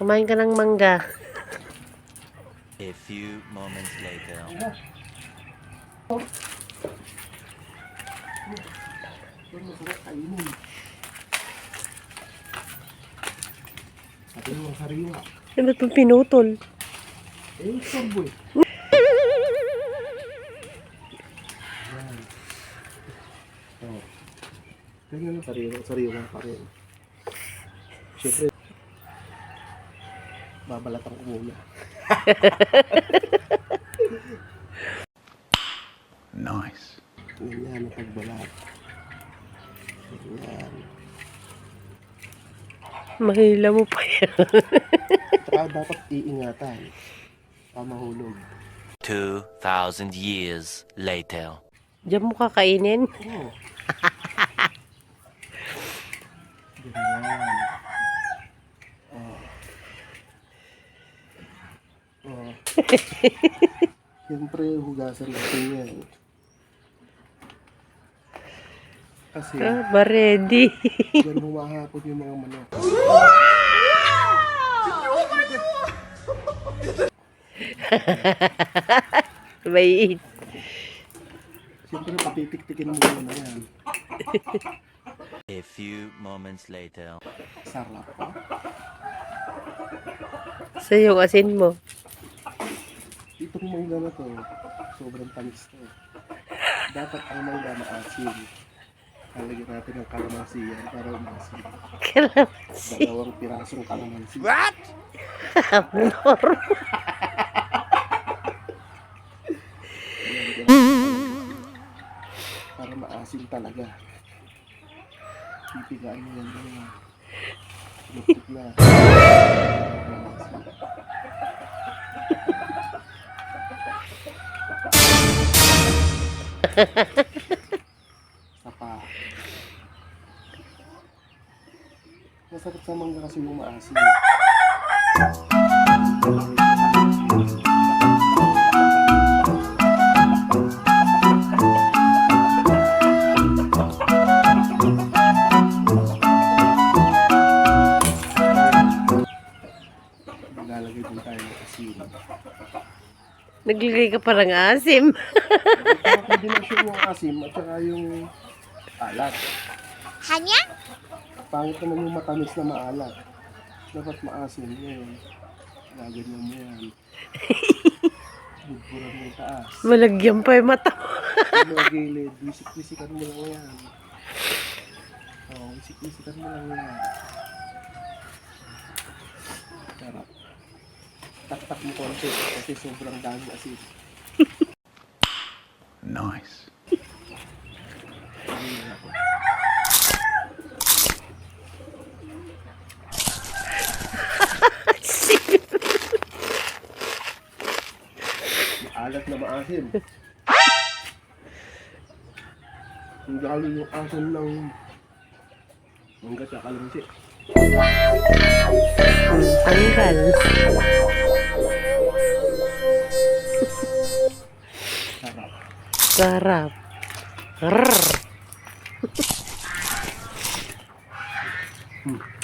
Kumain ka ng mangga. A few moments later. Mo sariwa. Ano itong pinutol? Eh. Oh. Ganyan ang sariwa, sariwa pa rin. Siyempre, babalatan ko muna. Nice. Ganyan ang pagbalat. Ganyan. Mahila mo pa yan. Tsaka dapat iingatan. Pamahulog. 2,000 years later. Diyan mo kakainin. Oh. Ganyan. Oh. Oh. Siyempre, hugasan natin yan. Kasi, Ah, ba ready? yan humahapon yung mga manok. May Siyempre, patitiktikin mo muna yan. A few moments later. Sarap pa. sa yung asin mo. Mangga na to, sobrang tamis to. Dapat ang mangga maasim. Halagyan natin ng kalamansi yan para umasim. Kalamansi. Dalawang pirasong kalamansi. Amor. Para maasim talaga. Pipigaan mo yan lupit na. Sapa. Masarap sa mangga kasi yung. Naglagay ka pa ng asim. Kombinasyon yung asim at saka yung alat. Hanya? Pangit naman yung matamis na maalat. Dapat maasim yun. Gaganyan mo yan. Bugburan mo yung taas. Malagyan pa yung mata mga gilid, wisik-wisikan mo lang yan. Oo, oh, wisik-wisikan mo lang yan. Sarap. Tak-tak mo konti kasi sobrang dami asin. Nice. Alat na maasim. Ang lalo yung asim ng mangga sa kalamansi. Tanggal. Sarap. Rrrr. hmm.